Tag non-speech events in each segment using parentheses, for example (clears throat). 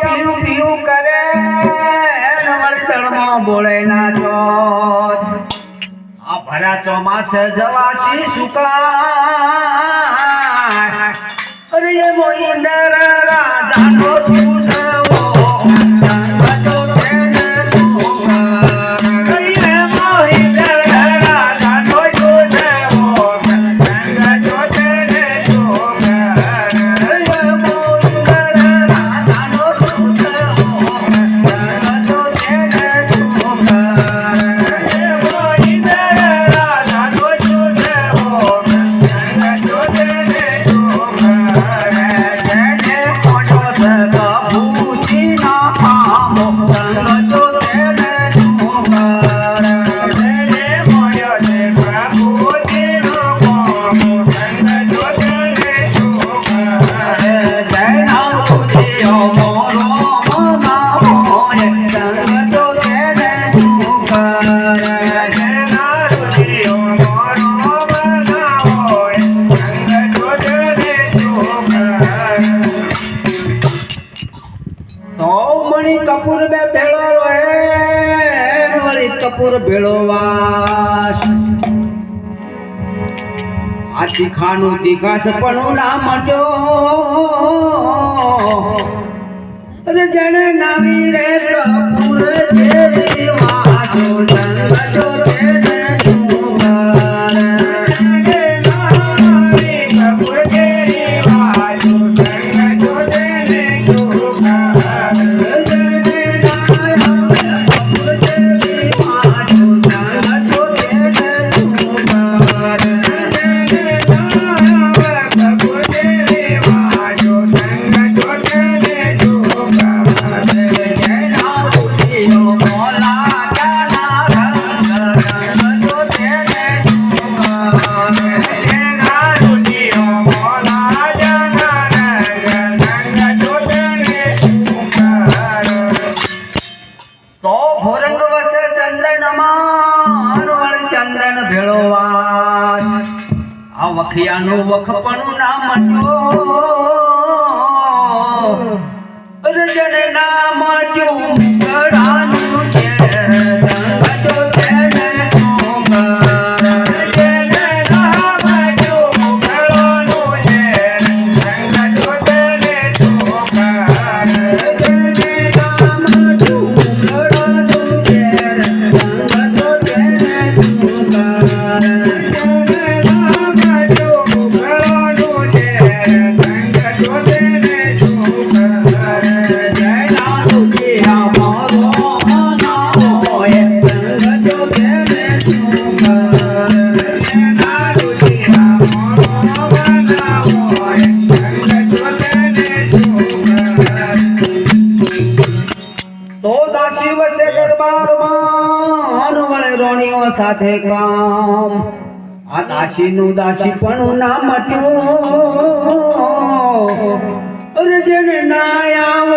પીયું પીયું કરે. વળતળમાં બોલે આ ભરા ચોમાસે જવાશી સુકા અરે મોઈ નર રાજા કપૂર બે ભેળો રોહે વળી કપૂર ભેળો વાસ. આ તીખાનું તીખાસ પણ ના મટ્યો અરે જણે નાવી રે કપૂર જેવી વાસો Oh, સાથે કામ. આ દાસીનું દાસી પણ ના મટ્યું જેને ના આવ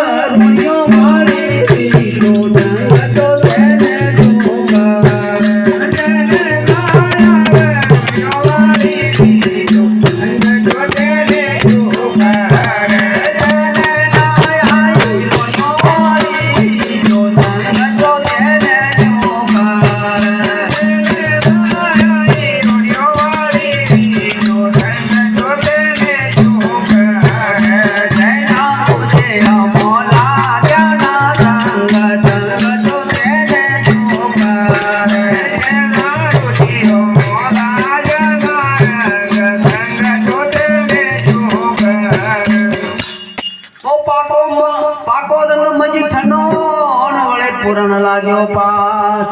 પૂરણ લાગ્યો પાસ.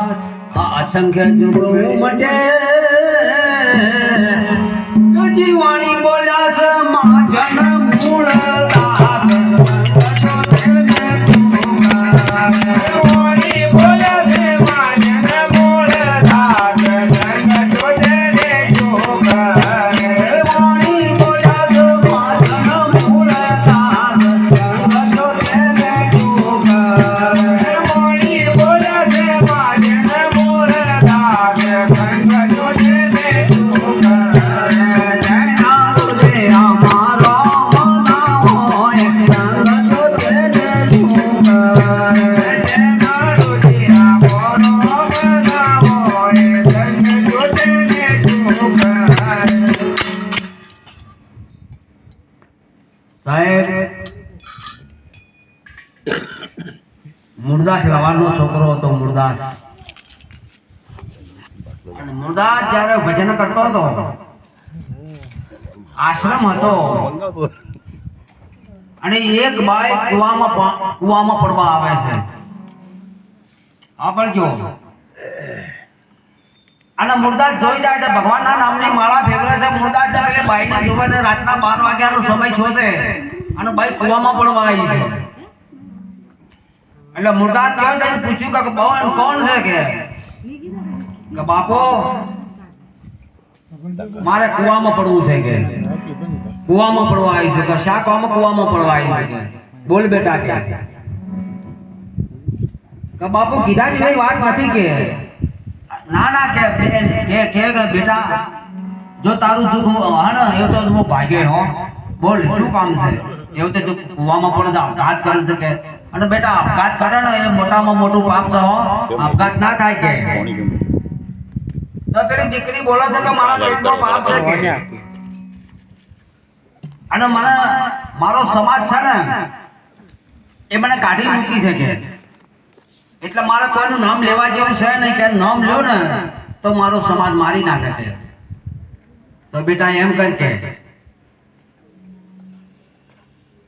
અસંખ્ય જુગો મટે. જીવાણી વાણી બોલ્યા છે મહાજન મૂળ અને જ્યારે ભજન કરતો હતો. આશ્રમ હતો. અને એક બાઈ કુવામાં કુવામાં પડવા આવે છે. સાંભળજો અને મુરદાસ જોઈ જાય છે, ભગવાનના નામની માળા ફેરવે છે. મુરદાસ એટલે બાઈને જોવે છે, રાતના બાર વાગ્યાનો સમય છો છે. અને બાઈ કુવામાં પડવા આવી છે. એટલે મુરદાસ કહે પૂછ્યું કે બહુ કોણ છે કે? કે બાપો, મારે કુવામાં પડવું છે કે? કુવામાં પડવા આવી છે. કે શા કામ કુવામાં પડવા આવી છે બોલ બેટા કે. કે બાપુ કીધા જ ભાઈ, વાત નથી કે? ના ના, કે કે કે બેટા, જો તારું દુઃખ હા ને, એ તો હું ભાગે, હો. બોલ, શું કામ છે? એવું તો કુવામાં પણ આપઘાત કરી શકે અને બેટા, આપઘાત કરે ને, એ મોટામાં મોટું પાપ છે, હો. આપઘાત ના થાય કે? પેલી દીકરી બોલે છે કે મારા પેટનો પાપ છે કે? અને મને મારો સમાજ છે ને એ મને કાઢી મૂકી છે કે એટલે મારે કોઈનું નામ લેવા જેવું છે નહીં કે નામ લ્યો ને તો મારો સમાજ મારી નાખે કે તો બેટા એમ કર કે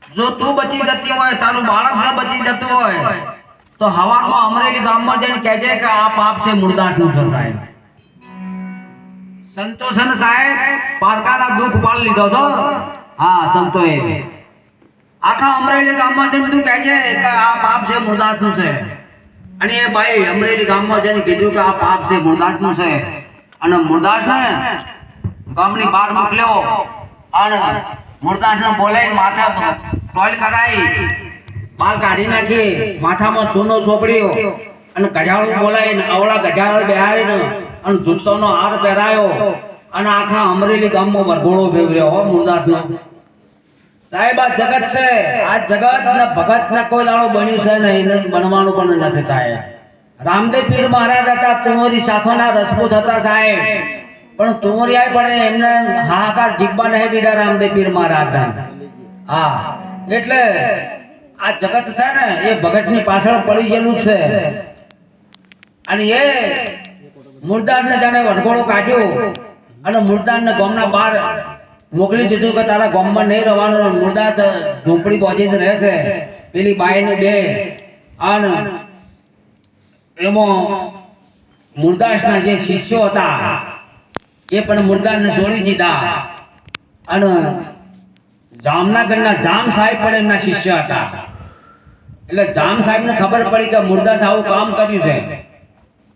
જો તું બચી જતી હોય તારું બાળક ન બચી જતું હોય તો હવામાં અમરેલી ગામમાં જઈને કહેજે કે આ પાપ છે મુર્દાસનું છે સાહેબ. સંતોષન સાહેબ, પારકાના દુઃખ પાલ લીધો તો હા, સંતોએ. આખા અમરેલી ગામમાં જઈને તું કહેજે કે આ પાપ છે મૃદાસનું છે. અને એ ભાઈ અમરેલી ગામમાં જઈને કીધું કે આ પાપ છે મુરદાસનું છે. અને મુરદાસને ગામની બહાર મોકલ્યો. અને મુરદાસને બોલાવી માથા ટોલ કરાવી બાલ કાઢી નાખી. માથામાં સોનો ચોપડ્યો અને ગજાળું બોલાવીને, અવળા ગજાળ બેહારીને અને જૂતોનો હાર પહેરાયો અને આખા અમરેલી ગામમાં વરઘોડો ફેરવ્યો હો મુરદાસનો સાહેબ, આ જગત છે. આ જગત ને ભગત ને કોઈ દાડો બન્યું છે નહીં એને બનવાનું પણ નથી સાહેબ. રામદેવ પીર મહારાજ હતા તુંવરી શાખોના રસપૂત હતા સાહેબ. પણ તુંવરિયા પડે એમને હાહાકાર જીવવા નહીં દીધા રામદેવ પીર મહારાજ હા, એટલે આ જગત છે ને, એ ભગતની પાછળ પડી ગયેલું છે. અને એ મુરદારને જાણે વરઘોડો કાઢ્યો અને મુરદારને ગામના બહાર મોકલી દીધું કે તારા ગામમાં નહીં રહેવાનું મુર્દા તો ઝૂંપડી પહોંચીને રહેશે. પેલી બાઈને બે. અને એમાં મુરદાસના જે શિષ્યો હતા, એ પણ મુરદાસને છોડી દીધા. અને જામનગરના જામ સાહેબ પણ એમના શિષ્ય હતા. એટલે જામ સાહેબને ખબર પડી કે મુરદાસ આવું કામ કર્યું છે.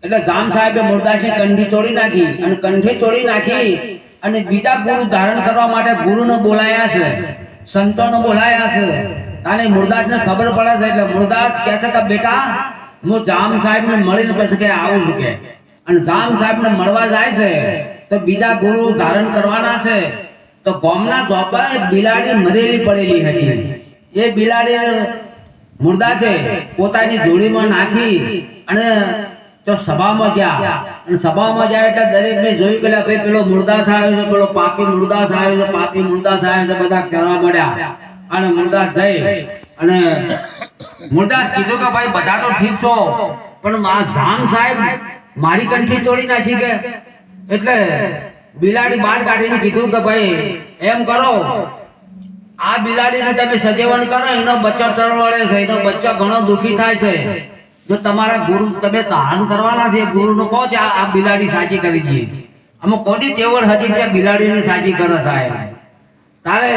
એટલે જામ સાહેબે મુરદાસની કંઠી તોડી નાખી અને કંઠી તોડી નાખી અને બીજા ગુરુ ધારણ કરવા માટે ગુરુને બોલાયા છે, સંતોને બોલાયા છે. અને મુરદાસને ખબર પડે છે એટલે મુરદાસ કહે છે કે બેટા, હું જામ સાહેબને મળીને પછી કે આવું છું કે. અને જામ સાહેબને મળવા જાય છે, તો બીજા ગુરુ ધારણ કરવાના છે, તો ગોમના ચોપા એક બિલાડી મરેલી પડેલી હતી. એ બિલાડી મુરદાસે પોતાની જોડીમાં નાખી અને તો સભામાં ગયા. અને સભામાં જાય એટલે દરેકને જોયું કે ભાઈ, પેલો મુર્દાસ આવ્યો છે, પેલો પાપી મુર્દાસ આવ્યો છે પાપી મુર્દાસ આવ્યો છે, બધા કહેવા મળ્યા અને મુર્દાસ જઈ. અને મુર્દાસ કીધું કે, ભાઈ, બધા તો ઠીક છો, પણ આ જામ સાહેબ મારી કંઠી તોડી નાખી કે? એટલે બિલાડી બહાર કાઢીને કીધું કે, ભાઈ, એમ કરો, આ બિલાડીને તમે સજેવન કરો, એનો બચ્ચો ટળવળે છે, એનો બચ્ચો ઘણો દુખી થાય છે. જો તમારા ગુરુ, તમે દાન કરવાના છે, ગુરુનો કહો છે, આ બિલાડી સાચી કરી દઈએ. અમે કોની તેવડ હતી કે બિલાડીને સાચી કરો સાહેબ. તારે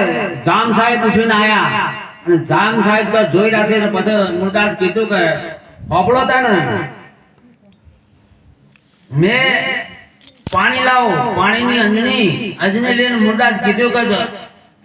જામ સાહેબ ઉઠીને આયા અને જામ સાહેબ તો જોઈ રહ્યા છે ને પછી મુરદાસ કીધું કે હોપળો તા ને મેં પાણી લાવો, પાણીની અંજની અંજની લઈને મુરદાસ કીધું કે,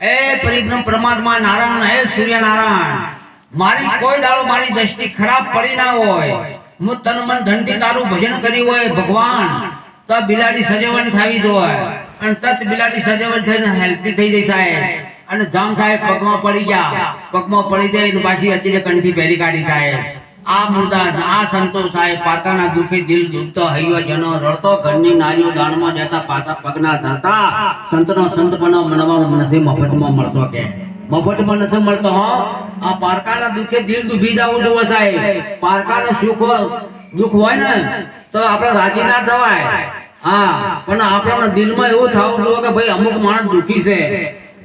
એ પરિગ્રહ પરમાત્મા નારાયણ, હે સૂર્યનારાયણ. મારી કોઈ દાડો મારી દ્રષ્ટિ ખરાબ પડી ના હોય. હું તન મન ધનથી તારું ભજન કર્યું હોય, ભગવાન, તો બિલાડી સજેવન થાવી જોઈએ અને તત બિલાડી સજેવન થઈને હેલ્પી થઈ જઈ સાહેબ. અને જામ સાહેબ પગમાં પડી ગયા. પગમાં પડી જાય ને પાછી અચીને કંઠી પહેરી કાઢી સાહેબ. આ મુર્દા આ સંતો સાહેબ પારકાના દુખી દિલ દુખતો, હૈયો જનો રડતો, ઘરની નારીઓ દાણમાં જતા, પાછા પગના ધરતા સંતનો સંત પણ મનવા નથી, મફતમાં મળતો કે. મફતમાં નથી મળતો, હો. આ પારકાના દુખે દિલ દુભી જવું જોવે સાહેબ. પારકાના સુખ દુઃખ હોય ને, તો આપણે રાજી ના થવાય. હા, પણ આપણા દિલમાં એવું થવું જોઈએ કે ભાઈ અમુક માણસ દુઃખી છે.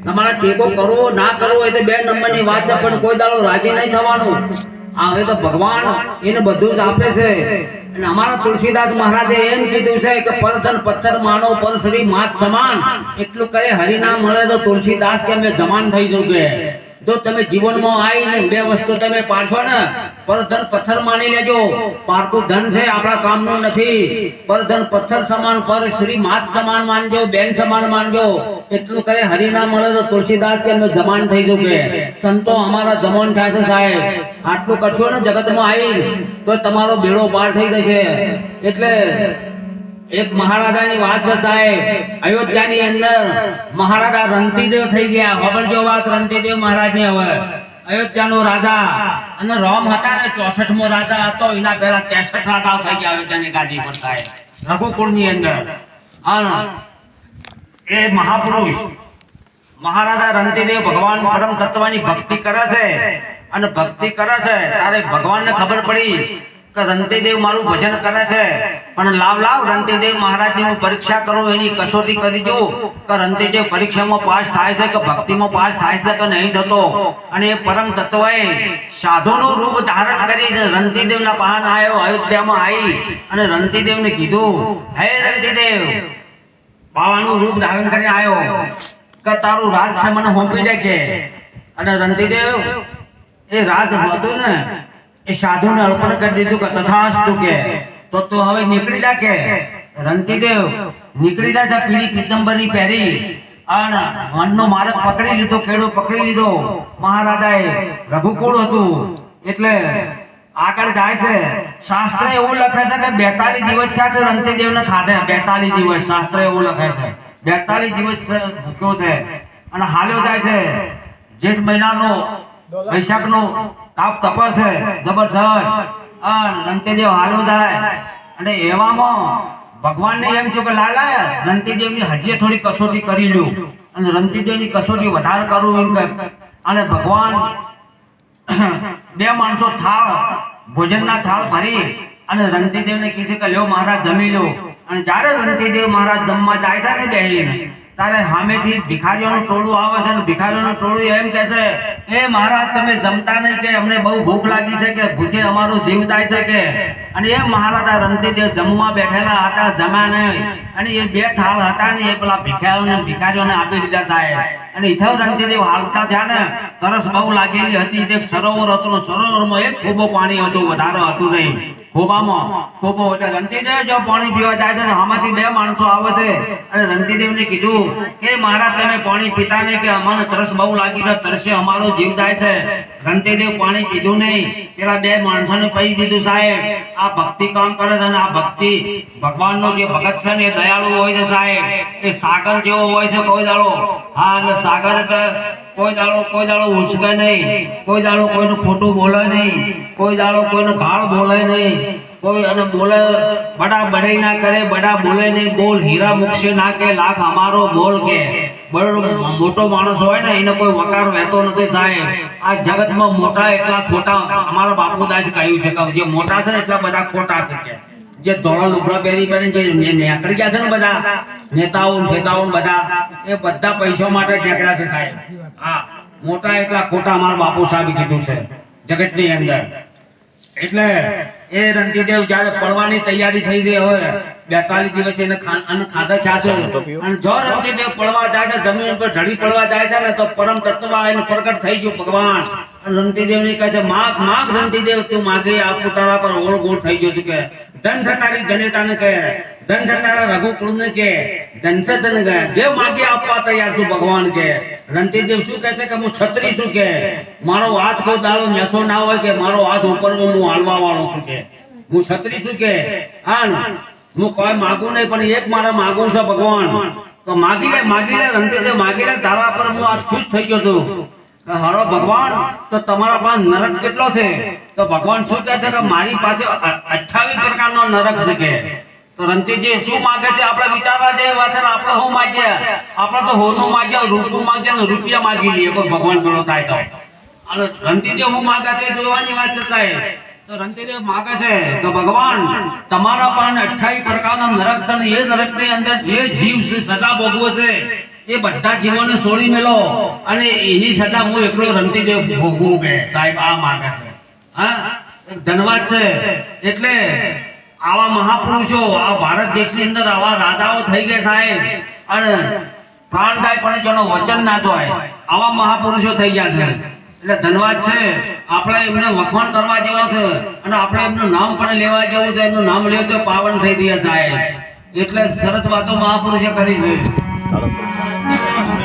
તમારા ટેકો કરવો, ના કરવો એ તો બે નંબરની વાત છે, પણ કોઈ દાડો રાજી નહીં થવાનું. એ તો ભગવાન એને બધું જ આપે છે. અને અમારા તુલસીદાસ મહારાજે એમ કીધું છે કે પરધન પથ્થર માનો, પર શ્રી માત સમાન. એટલું કરે હરિનામ મળે તો તુલસીદાસ કે અમે જમાન થઈ જવું કે જો તમે જીવનમાં આવીને બે વસ્તુ તમે પાડશો ને, પરધન પથ્થર માની લેજો. પારકું ધન છે, આપણા કામનું નથી. પરધન પથ્થર સમાન પર શ્રી માત સમાન માનજો, બેન સમાન માનજો. એટલું કરે હરિનામ મળે તો તુલસીદાસ કે અમે જમાન થઈ ગયું કે. સંતો અમારા જમાન થાય છે સાહેબ. આટલું કરશો ને જગતમાં આવી તો તમારો બેડો પાર થઈ જશે. એટલે એક મહારાજાની વાત છે અયોધ્યાની અંદર મહારાજા રંતીદેવ થઈ ગયા. ખબરજો વાત રંતીદેવ મહારાજની હવે? અયોધ્યાનો રાજા અને રોમ હતા ને ચોસઠમો રાજા હતો, એના પહેલા ત્રેસઠ રાજાઓ થઈ ગયા અયોધ્યાની ગાદી પર સાહેબ. રઘુકુળની અંદર. એ મહાપુરુષ, મહારાજા રંતીદેવ ભગવાન પરમ તત્વની ભક્તિ કરે છે અને ભક્તિ કરે છે તારે ભગવાનને ખબર પડી કે રંતીદેવ મારું ભજન કરે છે. પણ લાવ લાવ રંતીદેવ મહારાજની હું પરીક્ષા કરું, એની કસોટી કરી દઉં કે રંતીદેવ પરીક્ષામાં પાસ થાય છે કે ભક્તિમાં પાસ થાય છે કે નહીં થતો. અને એ પરમ તત્વએ સાધુનું રૂપ ધારણ કરી રંતીદેવના પાન આવ્યો અયોધ્યામાં આવી અને રંતીદેવને કીધું, હે રંતીદેવ બાવાનું રૂપ ધારણ કરીને આવ્યો કે તારું રાજ છે, મને સોંપી દે કે અને રંતીદેવ, એ રાજ હતું ને એ સાધુને અર્પણ કરી દીધું કે તથાસ્તુ કે. તો તું હવે નીકળી જા કે. રંતીદેવ નીકળી જા પીળી પીતંબરી પહેરી. અને વનનો માર્ગ પકડી લીધો, કેળો પકડી લીધો. મહારાજાએ રઘુકુળ હતું. એટલે આગળ જાય છે. શાસ્ત્ર એવું લખે છે કે બેતાલીસ દિવસ થયા છે રંતીદેવને ખાધે. બેતાલીસ દિવસ, શાસ્ત્ર એવું લખે છે. બેતાલીસ દિવસ ભૂખ્યો છે. અને હાલ્યો જાય છે. જેઠ મહિનાનો, વૈશાખનો તાપ તપસે જબરજસ્ત. અને રંતીદેવ હાલ્યો થાય અને એવામાં ભગવાનને એમ થયું કે, લાલા રંતીદેવની હજીએ થોડી કસોટી કરી લ્યો. અને રંતીદેવની કસોટી વધારે કરું એમ કે અને ભગવાન (clears throat) બે માણસો થાળ, ભોજનના થાળ ભરી અને રંતીદેવને કીધું કે, લ્યો, મહારાજ, જમી લો અને જ્યારે રંતીદેવ મહારાજ જમવા જાય છે ને, બેહીને ત્યારે સામેથી ભિખારીઓનું ટોળું આવે છે ભિખારીઓનું ટોળું એમ કહે છે, એ મહારાજ, તમે જમતા નહીં કે અમને બહુ ભૂખ લાગી છે કે ભૂખે અમારો જીવ જાય છે કે? અને એ મહારાજા રંતીદેવ જમવા બેઠેલા હતા, જમ્યા નહીં. અને એ બે થાળ હતા ને, એ પેલા ભિખારીઓને ભિખારીઓને આપી દીધા સાહેબ. અને ઇથવ રણતીદેવ હાલતા થયા ને, તરસ બહુ લાગેલી હતી. તે સરોવર હતું સરોવરમાં એક ખૂબો પાણી હતું, વધારે હતું નહીં. જીવ જાય છે. રણતીદેવ પાણી પીધું નહીં. પેલા બે માણસોને પી દીધું સાહેબ. આ ભક્તિ કામ કરે છે અને આ ભક્તિ ભગવાનનો જે ભગત છે ને દયાળુ હોય છે સાહેબ. એ સાગર જેવો હોય છે કોઈ દાડો. હા, એટલે સાગર કોઈ દાડો કોઈ દાડો ઉછકે નહીં. કોઈ દાડો કોઈનું ખોટું બોલે નહીં. કોઈ દાડો કોઈનો ગાળ બોલે નહીં. કોઈ અને બોલે, બડા બડાઈ ના કરે, બડા બોલે નહીં. બોલ હીરા મુકશે ના કે, લાખ અમારો બોલ કે. બરોબર મોટો માણસ હોય ને, એને કોઈ વકાર વહેતો નથી સાહેબ. આ જગતમાં મોટા એટલા ખોટા, અમારા બાપુદાસ કહ્યું છે કે જે મોટા છે એટલા બધા ખોટા છે કે. જે ધોળા લુગડા પહેરી પહેરી જે નીકળી ગયા છે ને બધા નેતાઓ નેતાઓ બધા એ બધા પૈસા માટે જ છે સાહેબ. હા મોટા એટલા ખોટા માર બાપુ સાહેબ કીધું છે જગતની અંદર. એટલે એ રણજીતદેવ જ્યારે પડવાની તૈયારી થઈ ગઈ હવે બેતાલીસ દિવસ એને અને ખાધા છાશે અને જો રણજીતદેવ પડવા જાય છે જમીન પર ઢળી પડવા જાય છે ને તો પરમ તત્વ એને પ્રગટ થઈ ગયું ભગવાન. અને ને કહે છે માગ માગ રણજીતદેવ તું માગે આપું તારા પર ઓળ ગોળ થઈ ગયો છું. કે ધન છે તારી જનેતાને કહે ધન છે રઘુકુળ ને કે ધન છે ધન કે જે માગે આપવા તૈયાર છું ભગવાન કે. રણજીતદેવ શું કહે છે કે, હું છત્રી છું કે, મારો હાથ કોઈ દાડો નેસો ના હોય કે, મારો હાથ ઉપર હું હાલવા વાળો છું કે. હું છત્રી છું કે હા હું કોઈ માગું નહીં, પણ એક મારે માગું છે ભગવાન. તો માગી લે માગી લે રણજીતદેવ માગી લે, તારા પર હું આજ ખુશ થઈ ગયો છું. હરો ભગવાન, તો તમારા પાસે નરક કેટલો છે? તો ભગવાન શું કહે છે કે મારી પાસે અઠાવીસ પ્રકારનો નરક છે કે. તો રણજીતજી, શું માંગે છે? આપણે વિચારવા જઈએ ને, આપણે શું માંગીએ? આપણે તો હોનું માંગીએ, રૂપનું માંગીએ ને રૂપિયા માંગી લઈએ, કોઈ ભગવાન ઘણો થાય તો. અને રણજીતજી શું માંગે છે જોવાની વાત છે સાહેબ. તો રણજીતજી માંગે છે કે ભગવાન, તમારા પણ અઠાવીસ પ્રકારનો નરક છે ને, એ નરકની અંદર જે જીવ છે, સજા ભોગવે છે. એ બધા જીવોને છોડી મેલો. અને એની સદા હું એકલો દેવ ભોગવું કે સાહેબ આ માગે છે. હા? ધનવાદ છે. એટલે આવા મહાપુરુષો, આ ભારત દેશની અંદર આવા રાજાઓ થઈ ગયા સાહેબ. અને પ્રાણદાય પણ જેનો વચન ના જોય, આવા મહાપુરુષો થઈ ગયા છે. એટલે ધનવાદ છે. આપણે એમને વખાણ કરવા જેવા છે. અને આપણે એમનું નામ પણ લેવા જેવું છે. એમનું નામ લેવું તો પાવન થઈ ગયા સાહેબ. એટલે સરસ વાતો મહાપુરુષે કરી છે. Yeah. (laughs)